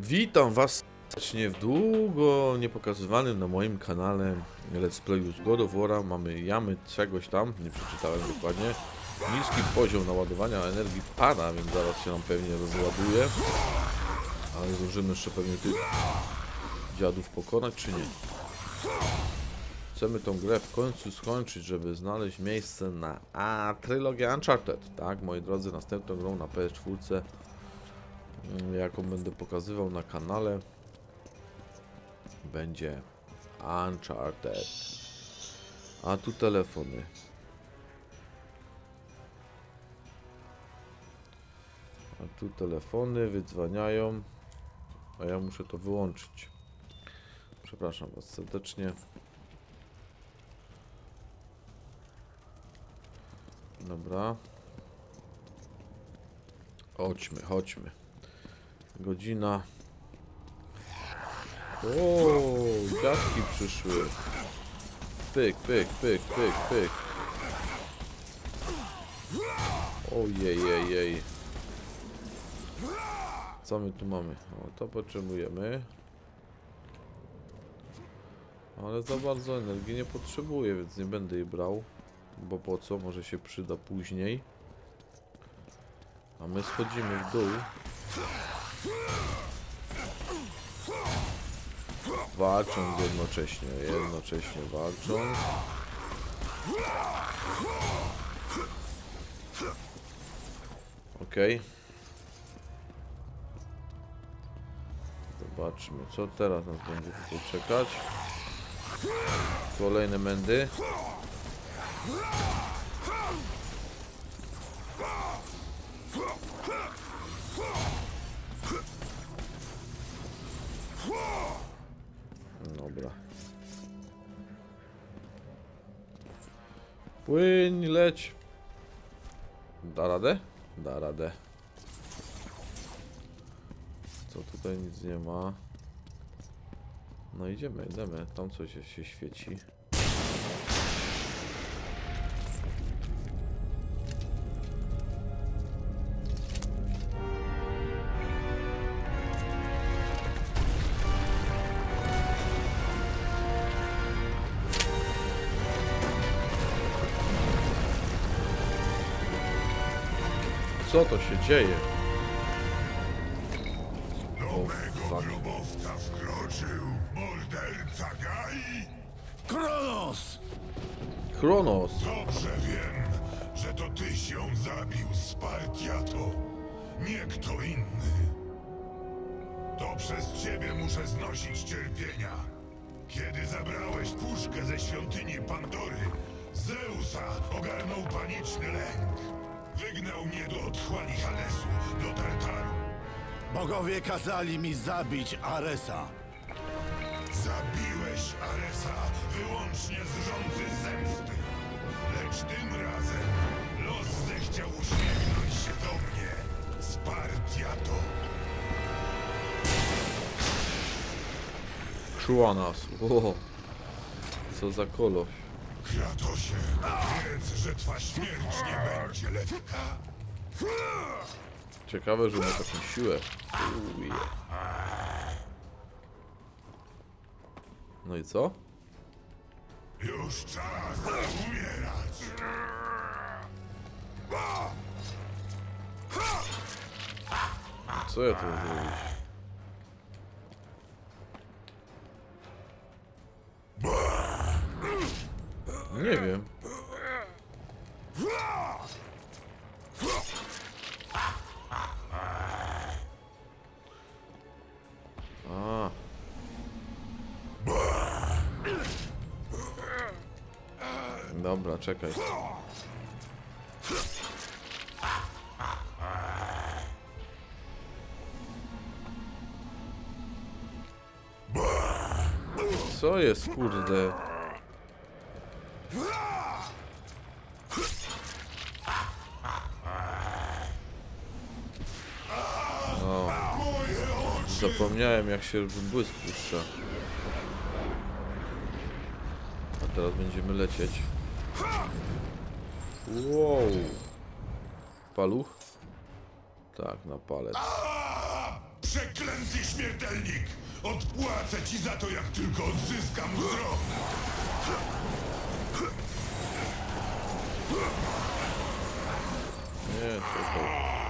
Witam was serdecznie w długo niepokazywanym na moim kanale Let's Playu z God of War'a. Mamy jamy czegoś tam, nie przeczytałem dokładnie. Niski poziom naładowania energii pada, więc zaraz się nam pewnie rozładuje. Ale zdążymy jeszcze pewnie tych dziadów pokonać, czy nie? Chcemy tą grę w końcu skończyć, żeby znaleźć miejsce na a trylogię Uncharted. Tak, moi drodzy, następną grą na PS4 mm, jaką będę pokazywał na kanale będzie Uncharted. A tu telefony. A tu telefony wydzwaniają, a ja muszę to wyłączyć. Przepraszam Was serdecznie. Dobra. Chodźmy, chodźmy. Godzina. O, dziadki przyszły. Pyk, pyk, pyk, pyk, pyk. Ojej, jej, jej. Co my tu mamy? O, to potrzebujemy. Ale za bardzo energii nie potrzebuję, więc nie będę jej brał. Bo po co? Może się przyda później. A my schodzimy w dół. Walcząc jednocześnie, jednocześnie walcząc. Okej. Zobaczmy, co teraz nas będzie tutaj czekać. Kolejne mędy. Dobra. Płyń, leć. Da radę? Da radę. Co tutaj nic nie ma. No idziemy, idziemy. Tam coś się świeci. Co to się dzieje? Nowego grobowca wkroczył morderca Gai? Kronos! Kronos! Dobrze wiem, że to tyś ją zabił Spartiato, nie kto inny. To przez ciebie muszę znosić cierpienia. Kiedy zabrałeś puszkę ze świątyni Pandory, Zeusa ogarnął paniczny lęk. Wygnał mnie do otchłani Hadesu, do Tartaru. Bogowie kazali mi zabić Aresa. Zabiłeś Aresa wyłącznie z rządzy zemsty. Lecz tym razem los zechciał uśmiechnąć się do mnie. Spartiato. Czuła nas. O, co za koloś. Kratosie, wiedz, że twa śmierć nie będzie lekka. Ciekawe, że ma taką siłę. Uje. No i co? Już czas umierać. Co ja tu zrobić? Nie wiem. A. Dobra, czekaj. Co jest, kurde? O, zapomniałem jak się błysk puszcza. A teraz będziemy lecieć. Wow. Paluch? Tak, na palec. Przeklęty śmiertelnik! Odpłacę ci za to, jak tylko odzyskam wzrok! Nie, czekaj.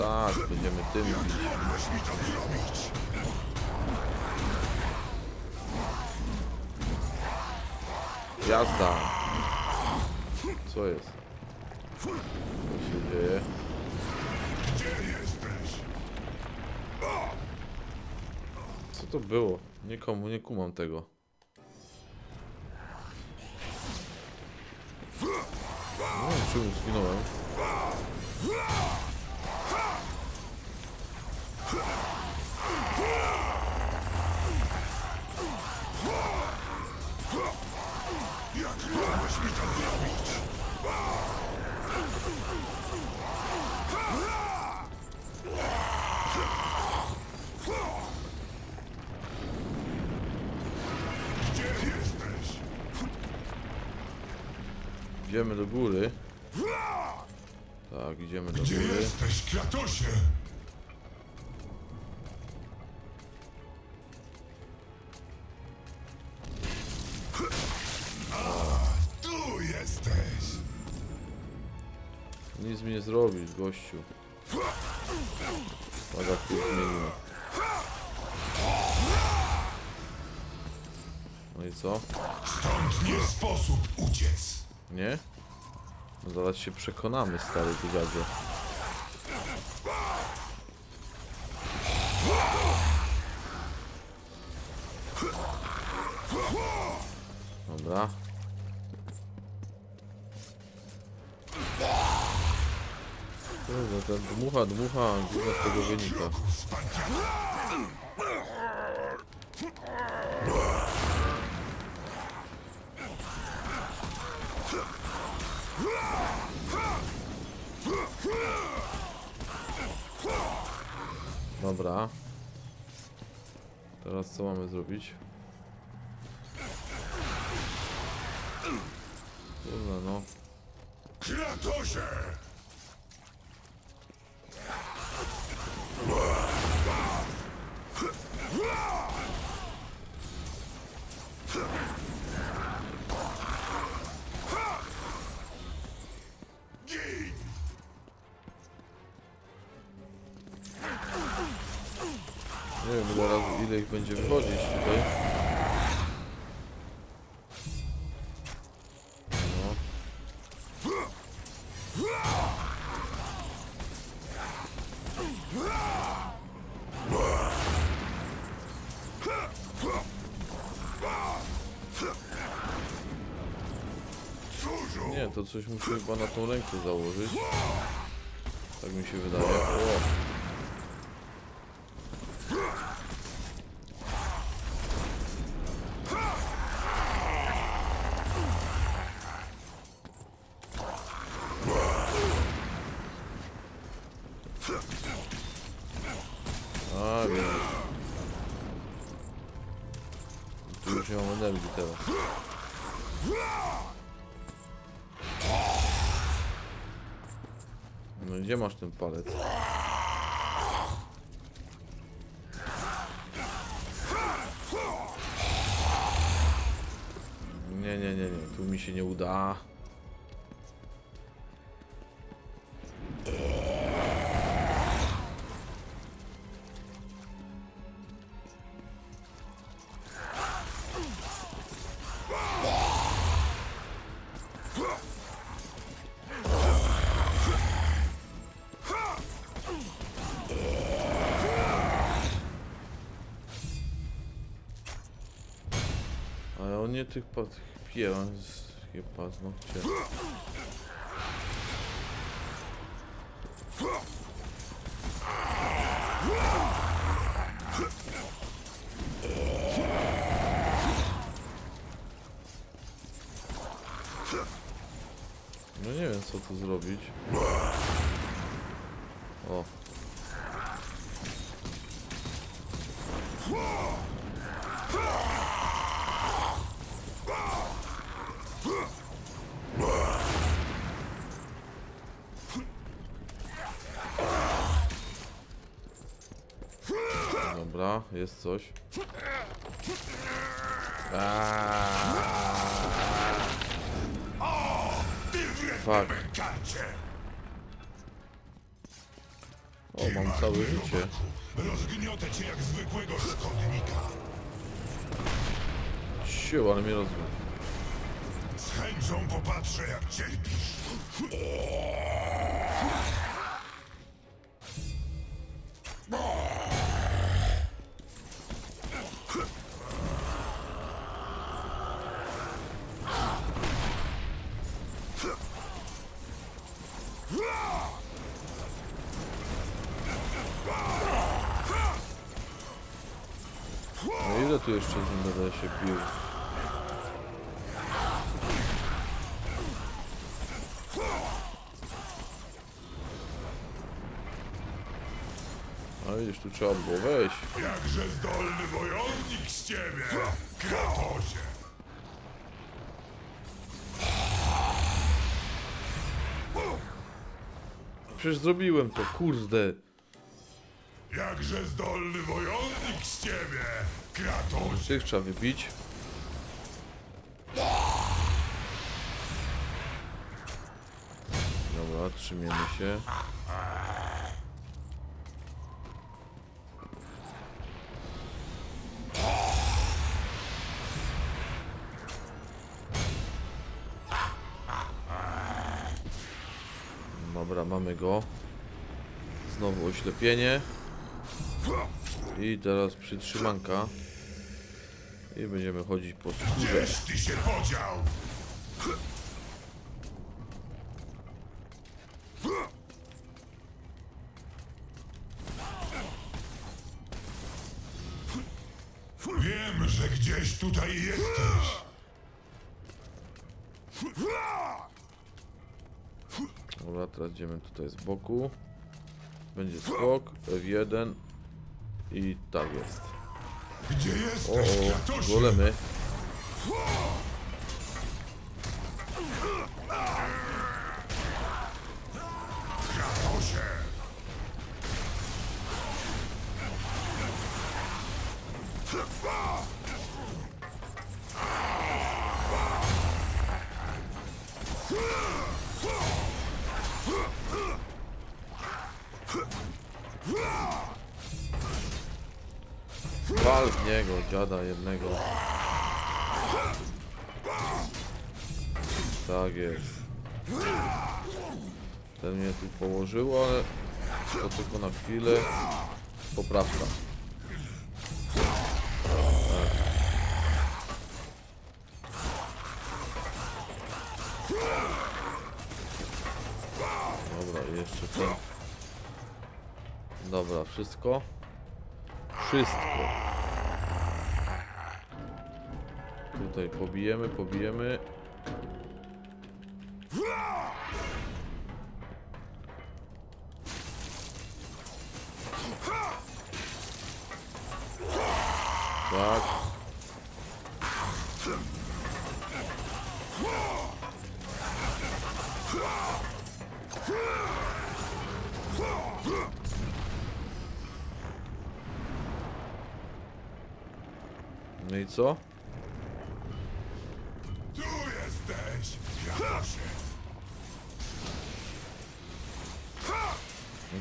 Tak, będziemy tym bić. Jazda! Co jest? Co się dzieje? Co to było? Nikomu nie kumam tego. No, czemu zginąłem? Idziemy do góry. Tak, idziemy do Gdzie góry. jesteś, Kratosie? A, tu jesteś! Nic mi nie zrobisz, gościu. Tu zmienimy. No i co? Stąd nie sposób uciec. Nie? No zaraz się przekonamy, stary tygadzie. Dobra. Kurde, ten dmucha, dmucha, z tego wynika. Dobra. Teraz co mamy zrobić? Kurde no. Kratosie! Ile ich będzie wychodzić tutaj. No. To coś muszę chyba na tą rękę założyć. Tak mi się wydaje. O! Już nie mam energii teraz. No gdzie masz ten palec? Nie, nie, nie, nie, tu mi się nie uda. Nie tych pa- tych pije, on jest takie Dobra, jest coś. Fuck. o, mam całe życie. Rozgniotę cię jak zwykłego szkodnika. Siu, ale mnie rozumie. Z chęcią popatrzę, jak cierpisz. Tu jeszcze z nim będę się bił? A widzisz, tu trzeba było wejść. Jakże zdolny wojownik z ciebie, Kratosie! Przecież zrobiłem to, kurde. Jakże zdolny wojownik z ciebie, Kratosie! Tych trzeba wybić. Dobra, trzymiemy się. Dobra, mamy go. Znowu oślepienie. I teraz przytrzymanka. I będziemy chodzić po skórze. Ty się podział? Wiem, że gdzieś tutaj jesteś. Dobra, teraz idziemy tutaj z boku. Będzie skok, F1 i tak jest. Gdzie jesteś, o, golemy. Kratosie! Niego, dziada jednego. Tak jest. Ten mnie tu położył, ale to tylko na chwilę. Poprawka. Dobra, jeszcze ten. Dobra, wszystko. Wszystko. Tutaj pobijemy, pobijemy.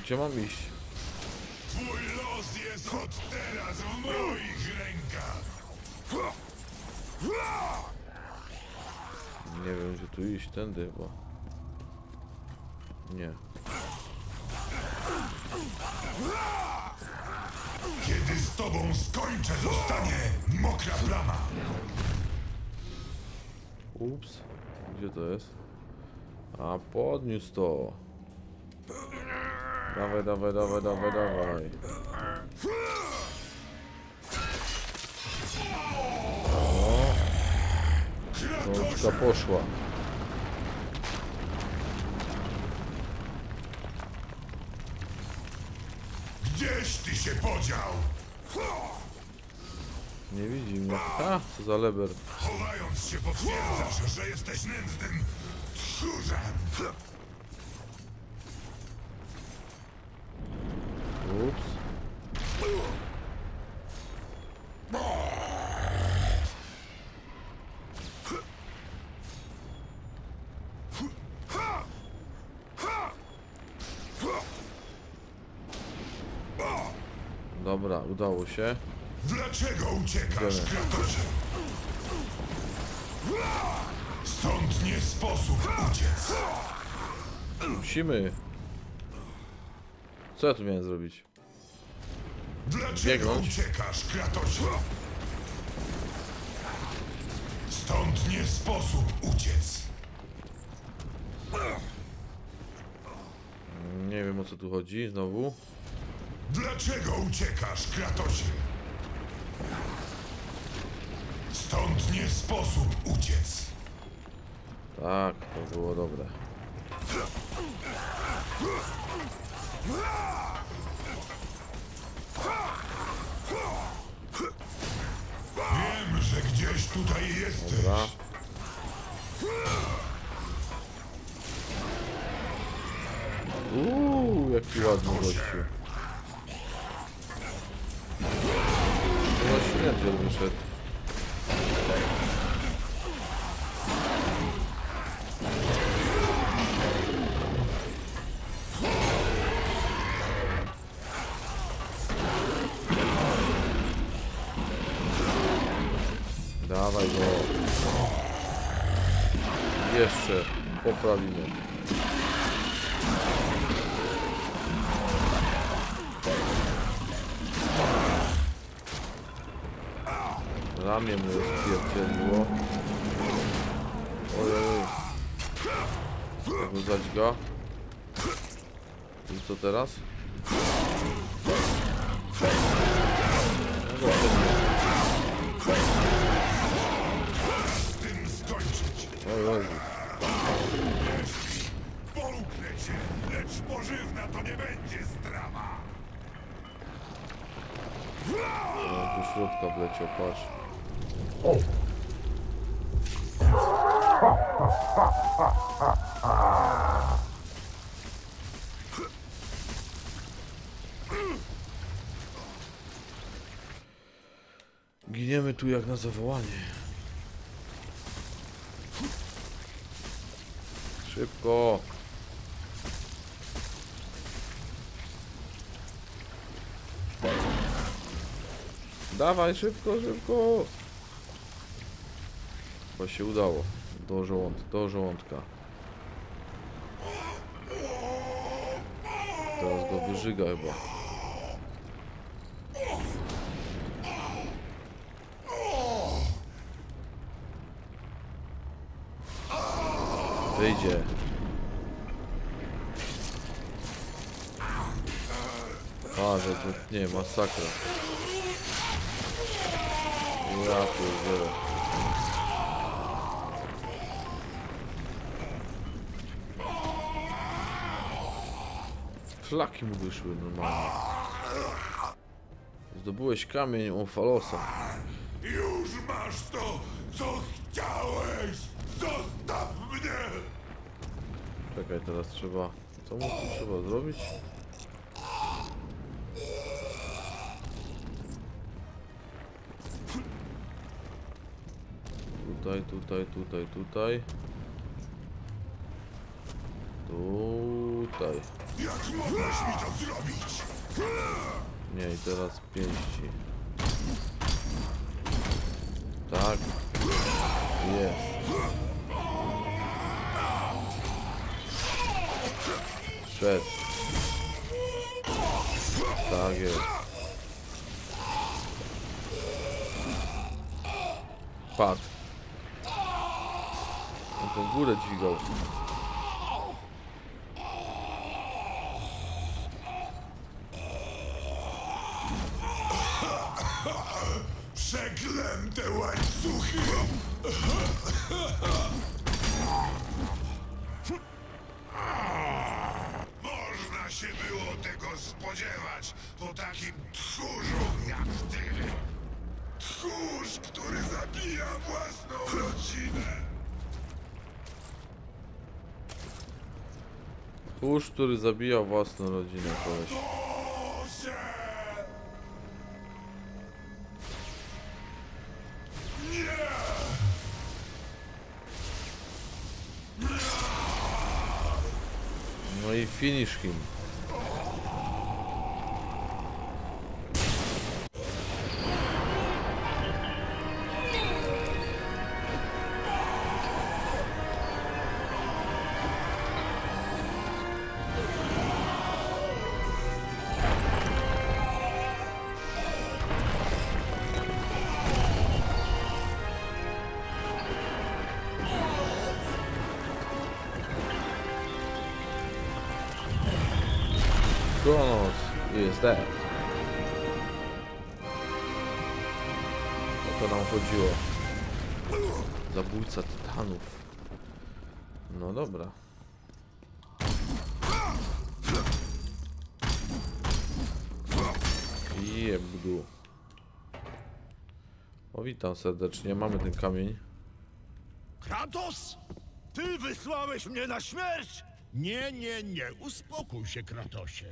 Gdzie mam iść? Twój los jest od teraz w moich rękach! Nie wiem, gdzie tu iść, tędy chyba. Nie. Kiedy z tobą skończę, zostanie mokra plama! Ups. Gdzie to jest? A, podniósł to. Dawaj, dawaj, dawaj, dawaj, dawaj. Rączka poszła. Gdzieś ty się podział? Nie widzi mnie. A, co za leber. Chowając się potwierdzasz, że jesteś nędznym tchórzem. Ups. Dobra, udało się. Uciekasz. Kratosie? Stąd nie sposób uciec. Musimy. Co ja tu miałem zrobić? Dlaczego Biegnąć. uciekasz, Kratosie? Stąd nie sposób uciec. Nie wiem o co tu chodzi znowu. Dlaczego uciekasz, Kratosie? Stąd nie sposób uciec. Tak, to było dobre. Wiem, że gdzieś tutaj jesteś. Dobra. Uuu, jaki ładny gościu. No śmierdziel wyszedł. Poprawimy. Ramię mu stwierdziło. Ojej. Wyzać go. I co teraz? No. Z tym skończyć. Ojej. Połknę cię, pożywna to nie będzie strawa. Do środka wleciał, patrz. Giniemy tu jak na zawołanie. Szybko. Dawaj, szybko, szybko. Chyba się udało. Do, żołąd do żołądka. Teraz go wyżyga chyba. Wyjdzie. A, że to nie, masakra. Ja pierdzielę. Flaki mu wyszły normalnie. Zdobyłeś kamień Omfalosa. Już masz to, co chciałeś. Zostaw mnie. Czekaj, teraz trzeba... Co mu tu trzeba zrobić? Tutaj, tutaj, tutaj, tutaj. Tutaj. Jak mogłeś mi to zrobić? Nie, i teraz pięści. Tak. Jest. Szedł. Tak jest. Padł. On tą górę dźwigał. Przeklęte Kurz, który zabija własną rodzinę, koleś. No i finish him. To nam chodziło. Zabójca tytanów. No dobra. Jebdu. O witam serdecznie, mamy ten kamień. Kratos? Ty wysłałeś mnie na śmierć? Nie, nie, nie, uspokój się, Kratosie.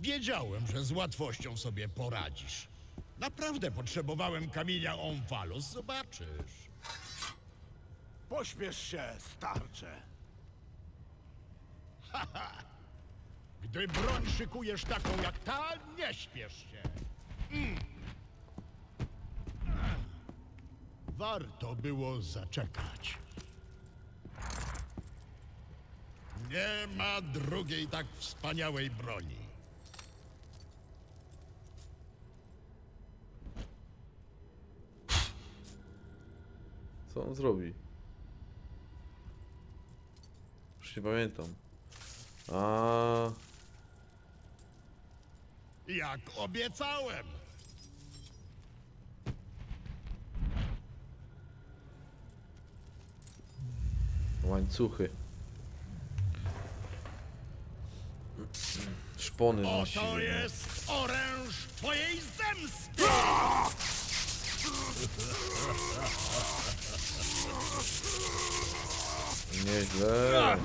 Wiedziałem, że z łatwością sobie poradzisz. Naprawdę potrzebowałem kamienia Omfalus, zobaczysz. Pośpiesz się, starcze. Gdy broń szykujesz taką jak ta, nie śpiesz się. Mm. Warto było zaczekać. Nie ma drugiej tak wspaniałej broni. On zrobi? Już nie pamiętam. A, Jak obiecałem. łańcuchy. Szpony nosi. Oto jest oręż twojej zemsty! Negão.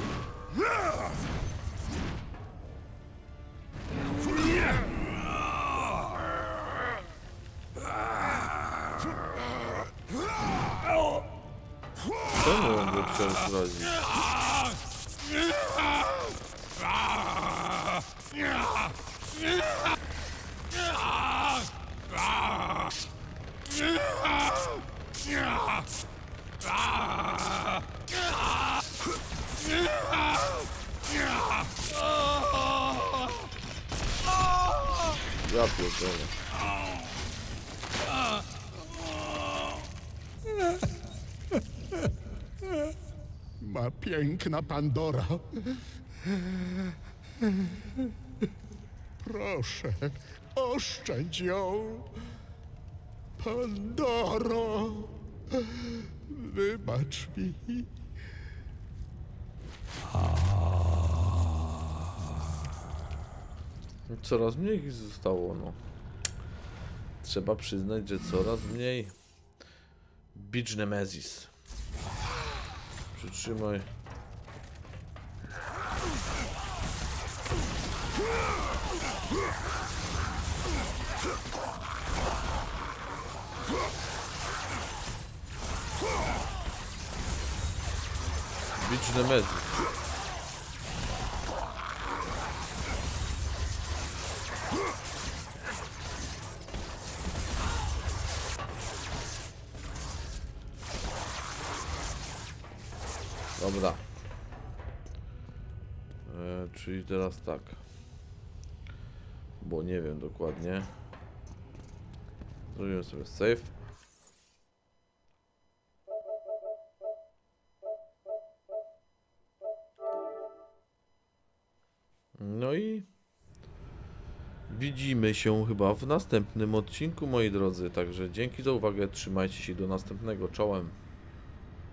Ma piękna Pandora. Proszę, oszczędź ją. Pandoro, wybacz mi. Coraz mniej ich zostało, no. Trzeba przyznać, że coraz mniej. Beach Nemesis. Przytrzymaj. Beach Nemesis. Czyli teraz tak. Bo nie wiem dokładnie. Zrobimy sobie save. No i widzimy się chyba w następnym odcinku, moi drodzy. Także dzięki za uwagę, trzymajcie się do następnego. Czołem.